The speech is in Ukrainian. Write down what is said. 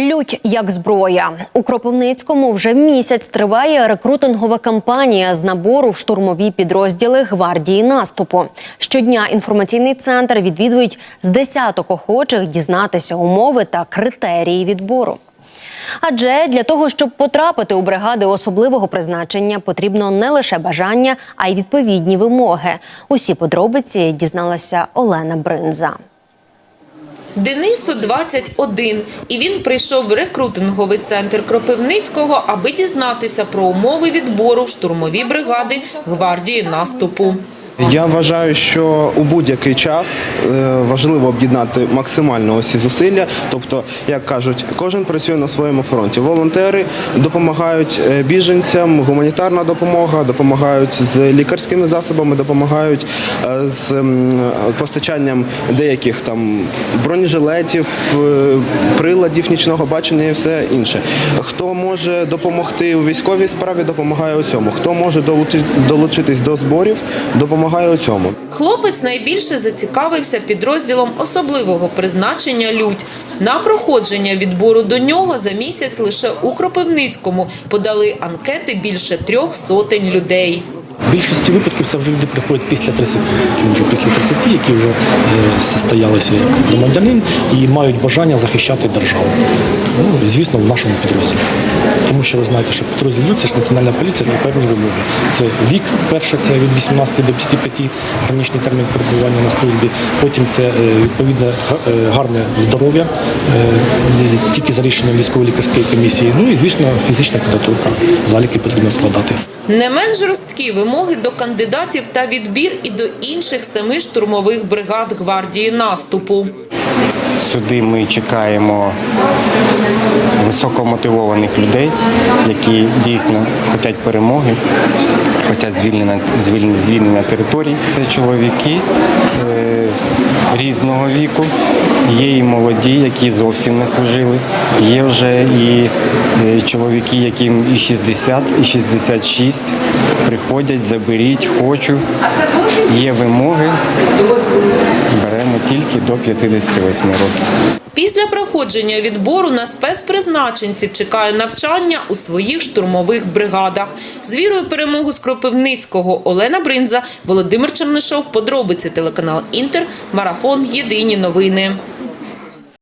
Лють як зброя у Кропивницькому вже місяць триває рекрутингова кампанія з набору в штурмові підрозділи гвардії наступу. Щодня інформаційний центр відвідують з десяток охочих дізнатися умови та критерії відбору. Адже для того, щоб потрапити у бригади особливого призначення, потрібно не лише бажання, а й відповідні вимоги. Усі подробиці дізналася Олена Бринза. Денису 21, і він прийшов в рекрутинговий центр Кропивницького, аби дізнатися про умови відбору в штурмові бригади гвардії наступу. Я вважаю, що у будь-який час е, важливо об'єднати максимально усі зусилля. Тобто, як кажуть, кожен працює на своєму фронті. Волонтери допомагають е, біженцям, гуманітарна допомога, допомагають з лікарськими засобами, допомагають е, з постачанням деяких там бронежилетів, приладів нічного бачення і все інше. Хто може допомогти у військовій справі, допомагає у цьому. Хто може долучи- долучитись до зборів, допомагає у цьому. Хлопець найбільше зацікавився підрозділом особливого призначення «Людь». На проходження відбору до нього за місяць лише у Кропивницькому подали анкети більше трьох сотень людей. Більшості випадків це вже люди приходять після 30, які вже після 30, які вже е, состоялися як громадянин і мають бажання захищати державу. Ну, звісно, в нашому підрозділі. Тому що ви знаєте, що підрозділ – це ж національна поліція, це певні вимоги. Це вік, перше, це від 18 до 55, граничний термін перебування на службі. Потім це е, відповідне е, гарне здоров'я, тільки за рішенням військово-лікарської комісії. Ну і звісно, фізична підготовка, заліки потрібно складати. Не менш жорсткі вимоги до кандидатів та відбір і до інших семи штурмових бригад гвардії наступу. Сюди ми чекаємо високомотивованих людей, які дійсно хочуть перемоги, хочуть звільнення, звільнення, звільнення територій. Це чоловіки е, різного віку. Є і молоді, які зовсім не служили. Є вже і е, чоловіки, яким і 60, і 66 приходять, заберіть, хочу. Є вимоги. Беремо тільки до 58 років. Після проходження відбору на спецпризначенців чекає навчання у своїх штурмових бригадах. З вірою перемогу з Кропивницького Олена Бринза, Володимир Чернишов. Подробиці телеканал Інтер. Марафон. Єдині новини.